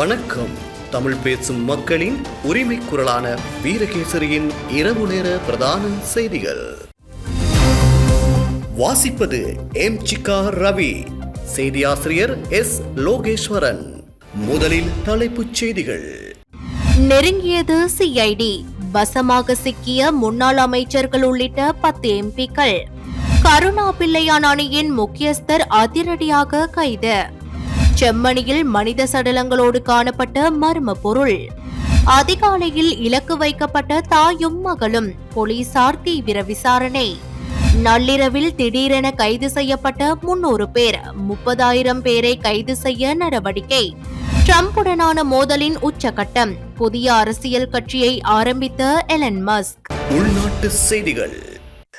வணக்கம். தமிழ் பேசும் மக்களின் உரிமை குரலான வீரகேசரியின் இரவு நேர பிரதான செய்திகள். வாசிப்பது எம் சிக்கா ரவி. செய்தியாசிரியர் எஸ் லோகேஸ்வரன். முதலில் தலைப்புச் செய்திகள். நெருங்கியது சிஐடி வசமாக சிக்கிய முன்னாள் அமைச்சர்கள் உள்ளிட்ட பத்து எம்பிக்கள். கருணா பிள்ளையான் அணியின் முக்கியஸ்தர் அதிரடியாக கைது. செம்மணியில் மனித சடலங்களோடு காணப்பட்ட மர்ம பொருள். அதிகாலையில் இலக்கு வைக்கப்பட்ட தாயும் மகளும் போலீசார் தீவிர விசாரணை. நள்ளிரவில் திடீரென கைது செய்யப்பட்ட முன்னூறு பேர் முப்பதாயிரம் பேரை கைது செய்ய நடவடிக்கை. ட்ரம்புடனான மோதலின் உச்சகட்டம். புதிய அரசியல் கட்சியை ஆரம்பித்த எலன் மஸ்க். உள்நாட்டு செய்திகள்.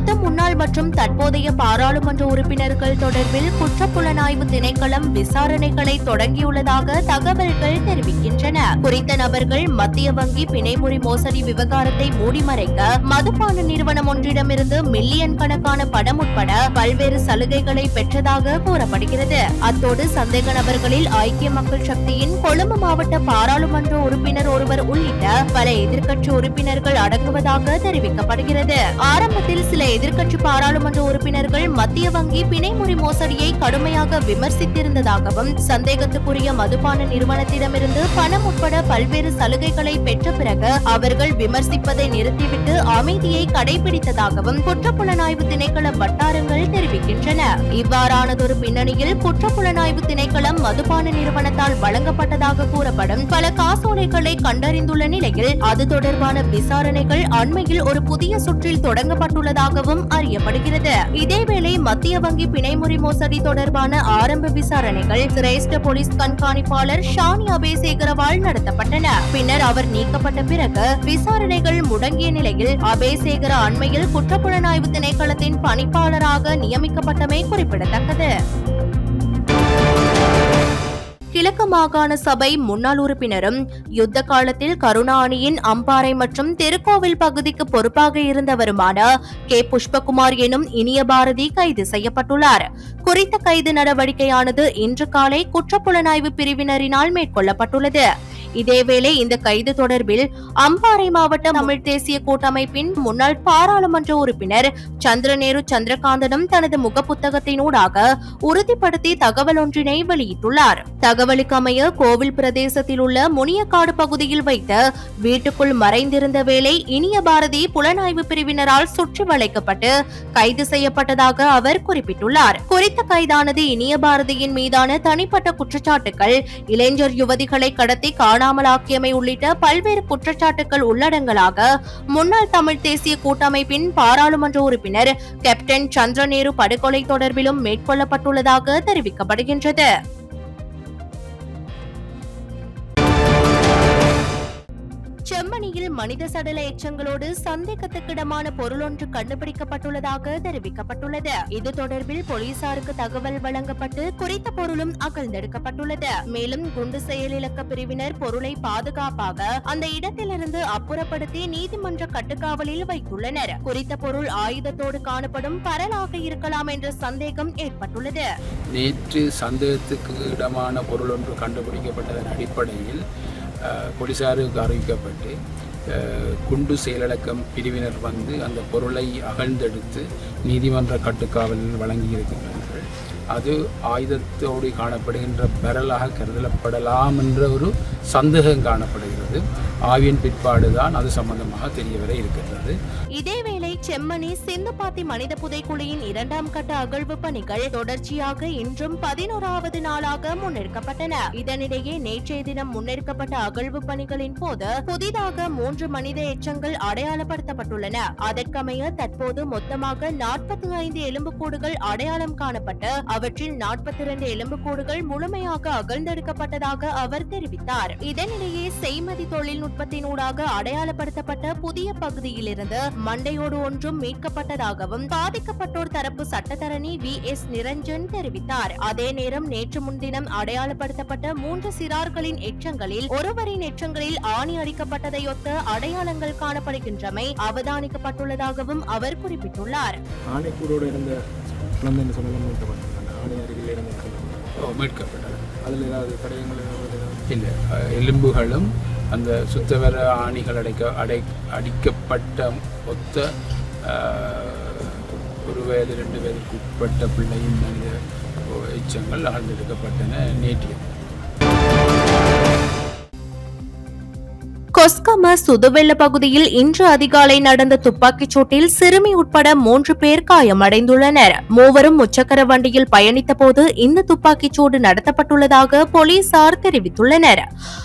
மொத்த முன்னாள் மற்றும் தற்போதைய பாராளுமன்ற உறுப்பினர்கள் தொடர்பில் குற்றப்புலனாய்வு திணைக்களம் விசாரணைகளை தொடங்கியுள்ளதாக தகவல்கள் தெரிவிக்கின்றன. குறித்த நபர்கள் மத்திய வங்கி பிணைமுறி மோசடி விவகாரத்தை மூடிமறைக்க மதுபான நிறுவனம் ஒன்றிடமிருந்து மில்லியன் கணக்கான பணம் உட்பட பல்வேறு சலுகைகளை பெற்றதாக கூறப்படுகிறது. அத்தோடு சந்தேக நபர்களில் ஐக்கிய மக்கள் சக்தியின் கொழும்பு மாவட்ட பாராளுமன்ற உறுப்பினர் ஒருவர் உள்ளிட்ட பல எதிர்க்கட்சி உறுப்பினர்கள் அடங்குவதாக தெரிவிக்கப்படுகிறது. ஆரம்பத்தில் சில எதிர்க்கட்சி பாராளுமன்ற உறுப்பினர்கள் மத்திய வங்கி பிணைமுறி மோசடியை கடுமையாக விமர்சித்திருந்ததாகவும் சந்தேகத்துக்குரிய மதுபான நிறுவனத்திடமிருந்து பணம் உட்பட பல்வேறு சலுகைகளை பெற்ற பிறகு அவர்கள் விமர்சிப்பதை நிறுத்திவிட்டு அமைதியை கடைபிடித்ததாகவும் குற்றப்புலனாய்வு திணைக்கள வட்டாரங்கள் தெரிவிக்கின்றன. இவ்வாறானதொரு பின்னணியில் குற்றப்புலனாய்வு திணைக்களம் மதுபான நிறுவனத்தால் வழங்கப்பட்டதாக கூறப்படும் பல காசோலைகளை கண்டறிந்துள்ள நிலையில் அது தொடர்பான விசாரணைகள் அண்மையில் ஒரு புதிய சுற்றில் தொடங்கப்பட்டுள்ளதாக தொடர்வதாகவும் அறியப்படுகிறது. இதேவேளை மத்திய வங்கி பிணைமுறை மோசடி தொடர்பான ஆரம்ப விசாரணைகள் சிரேஷ்ட போலீஸ் கண்காணிப்பாளர் ஷானி அபேசேகரவால் நடத்தப்பட்டன. பின்னர் அவர் நீக்கப்பட்ட பிறகு விசாரணைகள் முடங்கிய நிலையில் அபேசேகர அண்மையில் குற்றப்புலனாய்வு திணைக்களத்தின் பணிப்பாளராக நியமிக்கப்பட்டமை குறிப்பிடத்தக்கது. கிழக்கு மாகாண சபை முன்னாள் உறுப்பினரும் யுத்த காலத்தில் கருணா அணியின் அம்பாறை மற்றும் திருக்கோவில் பகுதிக்கு பொறுப்பாக இருந்தவருமான கே. புஷ்பகுமார் எனும் இனிய பாரதி கைது செய்யப்பட்டுள்ளார். குறித்த கைது நடவடிக்கையானது இன்று காலை குற்றப்புலனாய்வு பிரிவினரினால் மேற்கொள்ளப்பட்டுள்ளது. இதேவேளை இந்த கைது தொடர்பில் அம்பாறை மாவட்ட தமிழ் தேசிய கூட்டமைப்பின் முன்னாள் பாராளுமன்ற உறுப்பினர் சந்திரநேரு சந்திரகாந்தனும் தனது முகப்புத்தகத்தினூடாக உறுதிப்படுத்தி தகவல் ஒன்றினை வெளியிட்டுள்ளார். தகவலுக்கமைய கோவில் பிரதேசத்தில் உள்ள முனியக்காடு பகுதியில் வைத்த வீட்டுக்குள் மறைந்திருந்த வேளை இனிய பாரதி புலனாய்வு பிரிவினரால் சுற்றி வளைக்கப்பட்டு கைது செய்யப்பட்டதாக அவர் குறிப்பிட்டுள்ளார். குறித்த கைதானது இனிய பாரதியின் மீதான தனிப்பட்ட குற்றச்சாட்டுகள் இளைஞர் யுவதிகளை கடத்தி காணாமலாக்கியமை உள்ளிட்ட பல்வேறு குற்றச்சாட்டுகள் உள்ளடங்கலாக முன்னாள் தமிழ் தேசிய கூட்டமைப்பின் பாராளுமன்ற உறுப்பினர் கேப்டன் சந்திரநேரு படுகொலை தொடர்பிலும் மேற்கொள்ளப்பட்டுள்ளதாக தெரிவிக்கப்படுகின்றது. ஜெர்மனியில் மனித சடல எச்சங்களோடு சந்தேகத்துக்கிடமான பொருள் ஒன்று கண்டுபிடிக்கப்பட்டுள்ளதாக தெரிவிக்கப்பட்டுள்ளது. இது தொடர்பில் போலீசாருக்கு தகவல் வழங்கப்பட்டு குறித்த பொருளும் அகழ்ந்தெடுக்கப்பட்டுள்ளது. மேலும் குண்டு செயலிழக்க பிரிவினர் பொருளை பாதுகாப்பாக அந்த இடத்திலிருந்து அப்புறப்படுத்தி நீதிமன்ற கட்டுக்காவலில் வைத்துள்ளனர். குறித்த பொருள் ஆயுதத்தோடு காணப்படும் பரலாக இருக்கலாம் என்ற சந்தேகம் ஏற்பட்டுள்ளது. நேற்று சந்தேகத்துக்கு இடமான பொருள் ஒன்று கண்டுபிடிக்கப்பட்டதன் அடிப்படையில் போலீஸாருக்கு அறிவிக்கப்பட்டு குண்டு செயலடக்கம் பிரிவினர் வந்து அந்த பொருளை அகழ்ந்தெடுத்து நீதிமன்ற கட்டுக்காவலில் வழங்கியிருக்கின்றனர். அது ஆயுதத்தோடு காணப்படுகின்ற பரலாக கருதப்படலாம் என்ற ஒரு சந்தேகம் காணப்படுகிறது. ஆவியின் பிற்பாடு தான் அது சம்பந்தமாக தெரியவர இருக்கின்றது. இதேவேளை செம்மணி சிந்துபாத்தி மனித புதைக்குழியின் இரண்டாம் கட்ட அகழ்வு பணிகள் தொடர்ச்சியாக இன்றும் பதினோராவது நாளாக முன்னெடுக்கப்பட்டன இதனிடையே நேற்றைய தினம் முன்னெடுக்கப்பட்ட அகழ்வு பணிகளின் போது புதிதாக மூன்று மனித எச்சங்கள் அடையாளப்படுத்தப்பட்டுள்ளன. அதற்கமைய தற்போது மொத்தமாக நாற்பத்தி ஐந்து எலும்புக்கூடுகள் அடையாளம் காணப்பட்டு அவற்றில் நாற்பத்தி இரண்டு எலும்புக்கூடுகள் முழுமையாக அகழ்ந்தெடுக்கப்பட்டதாக அவர் தெரிவித்தார். இதனிடையே செய்மதி தொழில்நுட்பத்தினூடாக அடையாளப்படுத்தப்பட்ட புதிய பகுதியிலிருந்து மண்டையோடு ஒன்றும் மீட்கப்பட்டதாகவும் பாதிக்கப்பட்டோர் தரப்பு சட்டத்தரணி வி. எஸ். நிரஞ்சன் தெரிவித்தார். அதே நேரம் நேற்று முன்தினம் அடையாளப்படுத்தப்பட்ட மூன்று சிறார்களின் எச்சங்களில் ஒருவரின் எச்சங்களில் ஆணி அடிக்கப்பட்டதையொத்த அடையாளங்கள் காணப்படுகின்றமை அவதானிக்கப்பட்டுள்ளதாகவும் அவர் குறிப்பிட்டுள்ளார். ஆணைக்கூரோடு இருந்த குழந்தைன்னு சொல்லலாம் ஆணை அருகில். ஓ, மீட்கப்பட்டது. அதில் ஏதாவது தடயங்கள் இல்லை. எலும்புகளும் அந்த சுத்தவர ஆணிகள் அடைக்க அடை அடிக்கப்பட்ட ஒத்த ஒரு வயது ரெண்டு வயதுக்கு உட்பட்ட பிள்ளையின் மனித எச்சங்கள் ஆழ்ந்தெடுக்கப்பட்டன நேற்றியது கொஸ்கம சுதுவெல்ல பகுதியில் இன்று அதிகாலை நடந்த துப்பாக்கிச் சூட்டில் சிறுமி உட்பட மூன்று பேர் காயமடைந்துள்ளனர். மூவரும் முச்சக்கர வண்டியில் பயணித்தபோது இந்த துப்பாக்கிச் சூடு நடத்தப்பட்டுள்ளதாக போலீசார் தெரிவித்துள்ளனர்.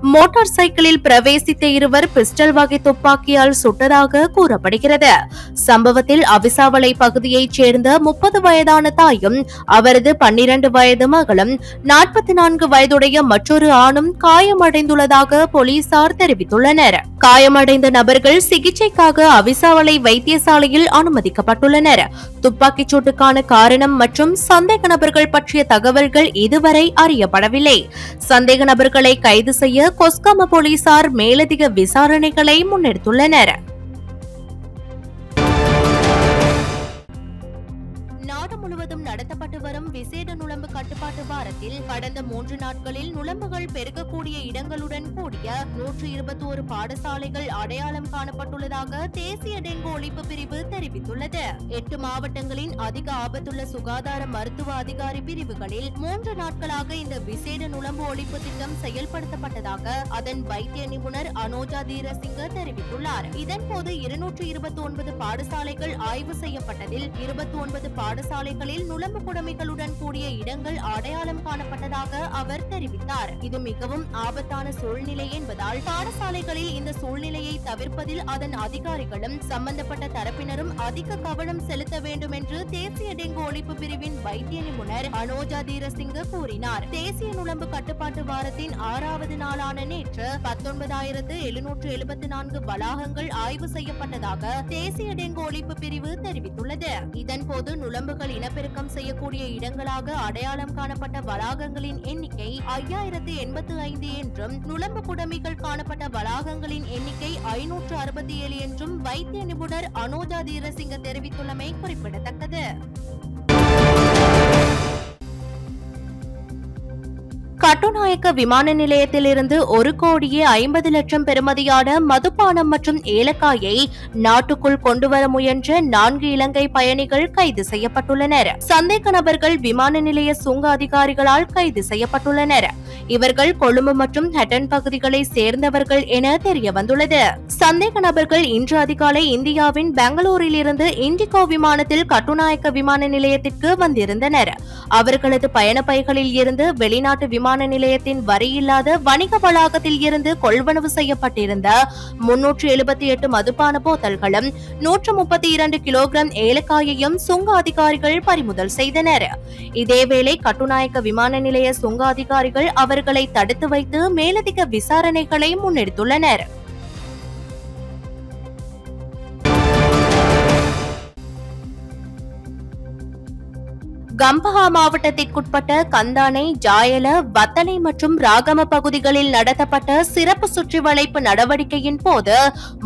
மோட்டார் சைக்கிளில் பிரவேசித்த இருவர் பிஸ்டல் வகை துப்பாக்கியால் சுட்டதாக கூறப்படுகிறது. சம்பவத்தில் அவிசாவளை பகுதியைச் சேர்ந்த முப்பது வயதான தாயும் அவரது பன்னிரண்டு வயது மகளும் நாற்பத்தி நான்கு வயதுடைய மற்றொரு ஆணும் காயமடைந்துள்ளதாக போலீசார் தெரிவித்துள்ளனர். காயமடைந்த நபர்கள் சிகிச்சைக்காக அவிசாவளை வைத்தியசாலையில் அனுமதிக்கப்பட்டுள்ளனர். துப்பாக்கிச் சூட்டுக்கான காரணம் மற்றும் சந்தேக நபர்கள் பற்றிய தகவல்கள் இதுவரை அறியப்படவில்லை. சந்தேக நபர்களை கைது செய்ய கொஸ்காம போலீசார் மேலதிக விசாரணைகளை முன்னெடுத்துள்ளனர். நாடு முழுவதும் நடத்தப்பட்டு வரும் விசேட நுழம்பு கட்டுப்பாட்டு வாரத்தில் கடந்த மூன்று நாட்களில் நுழம்புகள் பெருகக்கூடிய இடங்களுடன் கூடிய நூற்று இருபத்தி ஒரு பாடசாலைகள் அடையாளம் காணப்பட்டுள்ளதாக தேசிய டெங்கு ஒழிப்பு பிரிவு தெரிவித்துள்ளது. எட்டு மாவட்டங்களின் அதிக ஆபத்துள்ள சுகாதார மருத்துவ அதிகாரி பிரிவுகளில் மூன்று நாட்களாக இந்த விசேட நுழம்பு ஒழிப்பு திட்டம் செயல்படுத்தப்பட்டதாக அதன் வைத்திய நிபுணர் அனோஜா தீரசிங்க தெரிவித்துள்ளார். இதன்போது இருநூற்று இருபத்தி ஒன்பது பாடசாலைகள் ஆய்வு செய்யப்பட்டதில் இருபத்தி ஒன்பது பாடசாலை சாலைகளில் நுழம்பு புடமைகளுடன் கூடிய இடங்கள் அடையாளம் காணப்பட்டதாக அவர் தெரிவித்தார். இது மிகவும் ஆபத்தான சூழ்நிலை என்பதால் பாடசாலைகளில் இந்த சூழ்நிலையை தவிர்ப்பதில் அதன் அதிகாரிகளும் சம்பந்தப்பட்ட தரப்பினரும் அதிக கவனம் செலுத்த வேண்டும் என்று தேசிய டெங்கு ஒழிப்பு பிரிவின் வைத்திய நிபுணர் அனோஜா தீரசிங்க கூறினார். தேசிய நுழம்பு கட்டுப்பாட்டு வாரத்தின் ஆறாவது நாளான நேற்று பத்தொன்பதாயிரத்து எழுநூற்று எழுபத்தி நான்கு வளாகங்கள் ஆய்வு செய்யப்பட்டதாக தேசிய டெங்கு ஒழிப்பு பிரிவு தெரிவித்துள்ளது. இதன்போது நுளம்புகள் இனப்பெருக்கம் செய்யக்கூடிய இடங்களாக அடையாளம் காணப்பட்ட வளாகங்களின் எண்ணிக்கை ஐயாயிரத்து எண்பத்து ஐந்து என்றும் நுழம்பு குடமிகள் காணப்பட்ட வளாகங்களின் எண்ணிக்கை ஐநூற்று அறுபத்தி ஏழு என்றும் வைத்திய நிபுணர் அனோஜா தீரசிங்க தெரிவித்துள்ளமை குறிப்பிடத்தக்கது. கட்டுநாயக்க விமான நிலையத்திலிருந்து ஒரு கோடியே ஐம்பது லட்சம் பெறுமதியான மதுபானம் மற்றும் ஏலக்காயை நாட்டுக்குள் கொண்டுவர முயன்ற நான்கு இலங்கை பயணிகள் கைது செய்யப்பட்டுள்ளனர். சந்தேக நபர்கள் விமான நிலைய சுங்க அதிகாரிகளால் கைது செய்யப்பட்டுள்ளனர். இவர்கள் கொழும்பு மற்றும் ஹட்டன் பகுதிகளை சேர்ந்தவர்கள் என தெரிய வந்துள்ளது சந்தேக நபர்கள் இன்று அதிகாலை இந்தியாவின் பெங்களூரில் இருந்து இண்டிகோ விமானத்தில் கட்டுநாயக்க விமான நிலையத்திற்கு வந்திருந்தனர். அவர்களது பயண பைகளில் இருந்து வெளிநாட்டு விமான விமான நிலையத்தின் வரியில்லாத வணிக வளாகத்தில் இருந்து கொள்வனவு செய்யப்பட்டிருந்த முன்னூற்று எழுபத்தி எட்டு மதுபான போத்தல்களும் நூற்று முப்பத்தி இரண்டு கிலோகிராம் ஏலக்காயையும் சுங்க அதிகாரிகள் பறிமுதல் செய்தனர். இதேவேளை கட்டுநாயக்க விமான நிலைய சுங்க அதிகாரிகள் அவர்களை தடுத்து வைத்து மேலதிக விசாரணைகளை முன்னெடுத்துள்ளனர். கம்பஹா மாவட்டத்திற்குட்பட்ட கந்தானை ஜாயல வத்தலை மற்றும் ராகம பகுதிகளில் நடத்தப்பட்ட சிறப்பு சுற்றி வளைப்பு நடவடிக்கையின் போது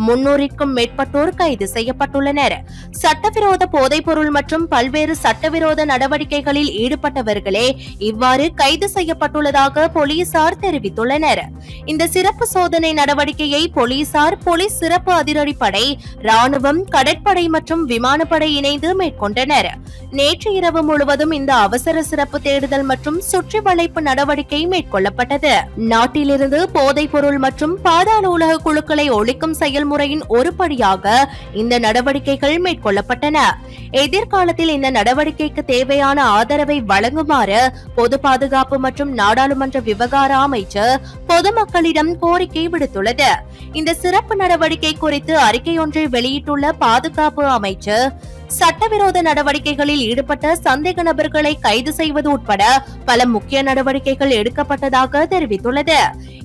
முன்னூறிற்கும் மேற்பட்டோர் கைது செய்யப்பட்டுள்ளனர். சட்டவிரோத போதைப்பொருள் மற்றும் பல்வேறு சட்டவிரோத நடவடிக்கைகளில் ஈடுபட்டவர்களே இவ்வாறு கைது செய்யப்பட்டுள்ளதாக போலீசார் தெரிவித்துள்ளனர். இந்த சிறப்பு சோதனை நடவடிக்கையை போலீசார் போலீஸ் சிறப்பு அதிரடிப்படை ராணுவம் கடற்படை மற்றும் விமானப்படை இணைந்து மேற்கொண்டனர். நேற்று இரவு முழுவதும் இந்த அவசர சிறப்பு தேடுதல் மற்றும் சுற்றி வளைப்பு நடவடிக்கை மேற்கொள்ளப்பட்டது. நாட்டிலிருந்து போதைப் பொருள் மற்றும் பாதாள உலக குழுக்களை ஒழிக்கும் செயல்முறையின் ஒரு படியாக இந்த நடவடிக்கைகள் மேற்கொள்ளப்பட்டன. எதிர்காலத்தில் இந்த நடவடிக்கைக்கு தேவையான ஆதரவை வழங்குமாறு பொது பாதுகாப்பு மற்றும் நாடாளுமன்ற விவகார அமைச்சர் பொதுமக்களிடம் கோரிக்கை விடுத்துள்ளது. இந்த சிறப்பு நடவடிக்கை குறித்து அறிக்கை ஒன்றை வெளியிட்டுள்ள பாதுகாப்பு அமைச்சர் சட்டவிரோத நடவடிக்கைகளில் ஈடுபட்ட சந்தேக நபர்களை கைது செய்வது உட்பட பல முக்கிய நடவடிக்கைகள் எடுக்கப்பட்டதாக தெரிவித்துள்ளது.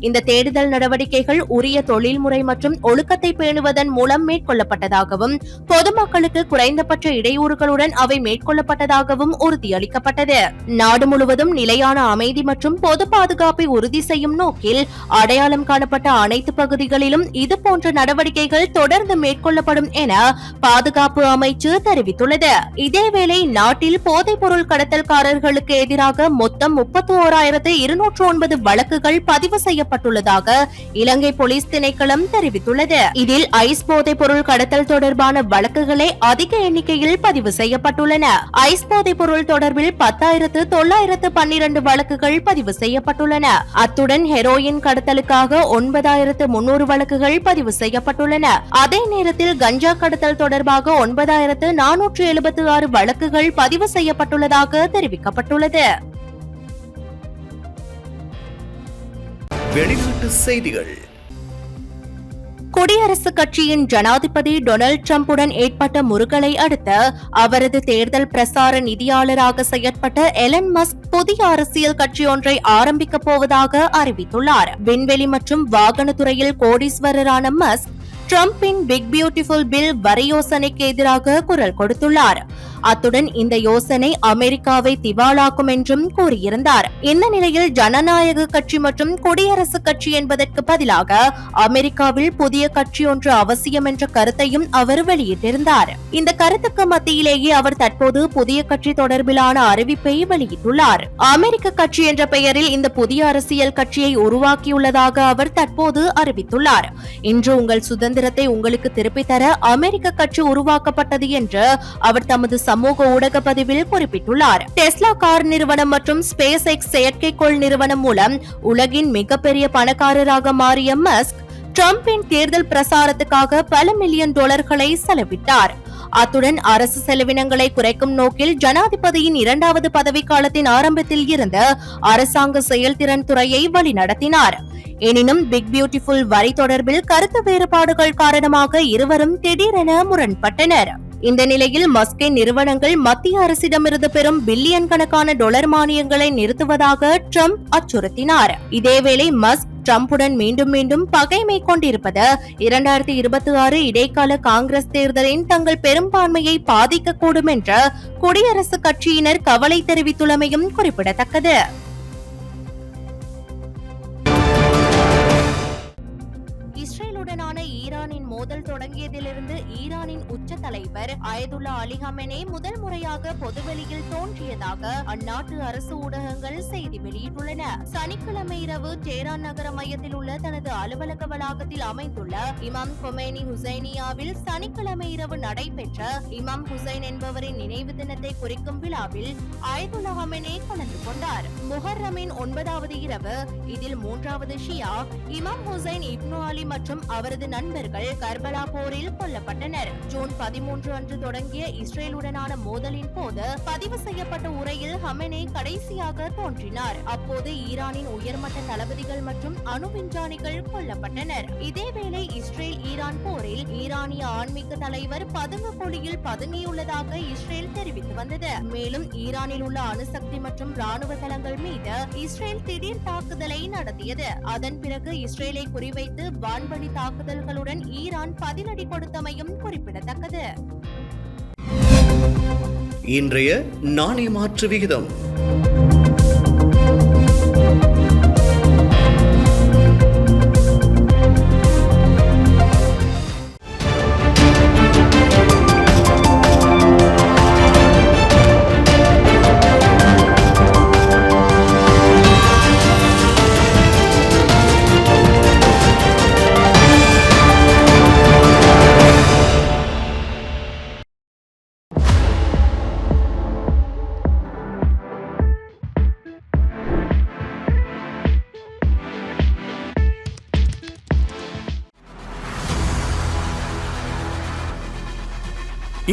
இந்த தேடுதல் நடவடிக்கைகள் உரிய தொழில்முறை மற்றும் ஒழுக்கத்தை பேணுவதன் மூலம் மேற்கொள்ளப்பட்டதாகவும் பொதுமக்களுக்கு குறைந்தபட்ச இடையூறுகளுடன் அவை மேற்கொள்ளப்பட்டதாகவும் உறுதியளிக்கப்பட்டது. நாடு முழுவதும் நிலையான அமைதி மற்றும் பொது பாதுகாப்பை உறுதி செய்யும் நோக்கில் அடையாளம் காணப்பட்ட அனைத்து பகுதிகளிலும் இதுபோன்ற நடவடிக்கைகள் தொடர்ந்து மேற்கொள்ளப்படும் என பாதுகாப்பு அமைச்சு அறிவித்துள்ளது இதேவேளை நாட்டில் போதைப் பொருள் கடத்தல்காரர்களுக்கு எதிராக மொத்தம் முப்பத்தி ஓராயிரத்து இருநூற்று ஒன்பது வழக்குகள் பதிவு செய்யப்பட்டுள்ளதாக இலங்கை போலீஸ் திணைக்களம் தெரிவித்துள்ளது. இதில் ஐஸ் போதைப் பொருள் கடத்தல் தொடர்பான வழக்குகளே அதிக எண்ணிக்கையில் பதிவு செய்யப்பட்டுள்ளன. ஐஸ் போதைப் பொருள் தொடர்பில் பத்தாயிரத்து தொள்ளாயிரத்து பன்னிரண்டு வழக்குகள் பதிவு செய்யப்பட்டுள்ளன. அத்துடன் ஹெரோயின் கடத்தலுக்காக ஒன்பதாயிரத்து முன்னூறு வழக்குகள் பதிவு செய்யப்பட்டுள்ளன. அதே நேரத்தில் கஞ்சா கடத்தல் தொடர்பாக ஒன்பதாயிரத்து நானூற்று எழுபத்தி ஆறு வழக்குகள் பதிவு செய்யப்பட்டுள்ளதாக தெரிவிக்கப்பட்டுள்ளது. வெளிநாட்டு செய்திகள். குடியரசுக் கட்சியின் ஜனாதிபதி டொனால்ட் ட்ரம்புடன் ஏற்பட்ட முருகலை அடுத்து அவரது தேர்தல் பிரசார நிதியாளராக செயற்பட்ட எலன் மஸ்க் புதிய அரசியல் கட்சி ஒன்றை ஆரம்பிக்கப் போவதாக அறிவித்துள்ளார். விண்வெளி மற்றும் வாகனத்துறையில் கோடீஸ்வரரான மஸ்க் ட்ரம்பின் பிக் பியூட்டிஃபுல் பில் வரி யோசனைக்கு எதிராக குரல் கொடுத்துள்ளார். அத்துடன் இந்த யோசனை அமெரிக்காவை திவாலாக்கும் என்றும் கூறியிருந்தார். இந்த நிலையில் ஜனநாயக கட்சி மற்றும் குடியரசுக் கட்சி என்பதற்கு பதிலாக அமெரிக்காவில் புதிய கட்சி ஒன்று அவசியம் என்ற கருத்தையும் அவர் வெளியிட்டிருந்தார். இந்த கருத்துக்கு மத்தியிலேயே அவர் தற்போது புதிய கட்சி தொடர்பிலான அறிவிப்பை வெளியிட்டுள்ளார். அமெரிக்க கட்சி என்ற பெயரில் இந்த புதிய அரசியல் கட்சியை உருவாக்கியுள்ளதாக அவர் தற்போது அறிவித்துள்ளார். இன்று உங்கள் சுதந்திரத்தை உங்களுக்கு திருப்பித்தர அமெரிக்க கட்சி உருவாக்கப்பட்டது என்று அவர் தமது சமூக ஊடக பதிவில் குறிப்பிட்டுள்ளார். டெஸ்லா கார் நிறுவனம் மற்றும் ஸ்பேஸ் எக்ஸ் செயற்கைக்கோள் நிறுவனம் மூலம் உலகின் மிகப்பெரிய பணக்காரராக மாறிய மஸ்க் டிரம்பின் தேர்தல் பிரசாரத்துக்காக பல மில்லியன் டாலர்களை செலவிட்டார். அத்துடன் அரசு செலவினங்களை குறைக்கும் நோக்கில் ஜனாதிபதியின் இரண்டாவது பதவிக்காலத்தின் ஆரம்பத்தில் இருந்து அரசாங்க செயல்திறன் துறையை வழிநடத்தினார். எனினும் பிக் பியூட்டிஃபுல் வரி தொடர்பில் கருத்து வேறுபாடுகள் காரணமாக இருவரும் திடீரென முரண்பட்டனர். இந்த நிலையில் மஸ்கின் நிறுவனங்கள் மத்திய அரசிடமிருந்து பெறும் பில்லியன் கணக்கான டொலர் மானியங்களை நிறுத்துவதாக ட்ரம்ப் அச்சுறுத்தினார். இதேவேளை மஸ்க் ட்ரம்புடன் மீண்டும் மீண்டும் பகைமை கொண்டிருப்பது இரண்டாயிரத்தி இருபத்தி ஆறு இடைக்கால காங்கிரஸ் தேர்தலின் தங்கள் பெரும்பான்மையை பாதிக்கக்கூடும் என்று குடியரசுக் கட்சியினர் கவலை தெரிவித்துள்ளமையும் குறிப்பிடத்தக்கது. இஸ்ரேலுடனான ஈரானின் மோதல் தொடங்கியதிலிருந்து ஈரானின் உச்ச தலைவர் அயதுல்லா அலி ஹமெனே முதல் முறையாக பொதுவெளியில் தோன்றியதாக அந்நாட்டு அரசு ஊடகங்கள் செய்தி வெளியிட்டுள்ளன. சனிக்கிழமை இரவு டேரான் நகர மையத்தில் உள்ள தனது அலுவலக வளாகத்தில் அமைந்துள்ள இமாம் கொமேனி ஹுசைனியாவில் சனிக்கிழமை இரவு நடைபெற்ற இமாம் ஹுசைன் என்பவரின் நினைவு தினத்தை குறிக்கும் விழாவில் அயதுல்லா ஹமெனே கலந்து கொண்டார். முஹர்ரமின் ஒன்பதாவது இரவு இதில் மூன்றாவது ஷியா இமாம் ஹுசைன் இப்னு அலி மற்றும் அவரது நண்பர்கள் கர்பலா போரில் கொல்லப்பட்டனர். ஜூன் பதிமூன்று அன்று தொடங்கிய இஸ்ரேலுடனான மோதலின் போது பதிவு செய்யப்பட்ட உரையில் ஹமெனே கடைசியாக தோன்றினார். அப்போது ஈரானின் உயர்மட்ட தளபதிகள் மற்றும் அணு விஞ்ஞானிகள் கொல்லப்பட்டனர். இதேவேளை இஸ்ரேல் ஈரான் போரில் ஈரானிய ஆன்மீக தலைவர் பதுங்கு குழியில் பதுங்கியுள்ளதாக இஸ்ரேல் தெரிவித்து வந்தது. மேலும் ஈரானில் உள்ள அணுசக்தி மற்றும் ராணுவ தளங்கள் மீது இஸ்ரேல் திடீர் தாக்குதலை நடத்தியது. அதன் பிறகு இஸ்ரேலை குறிவைத்து வான்வழி தாக்குதல்களுடன் ஈரான் பதிலடி கொடுத்தமையும் குறிப்பிடத்தக்கது. இன்றைய நாணய மாற்று விகிதம்.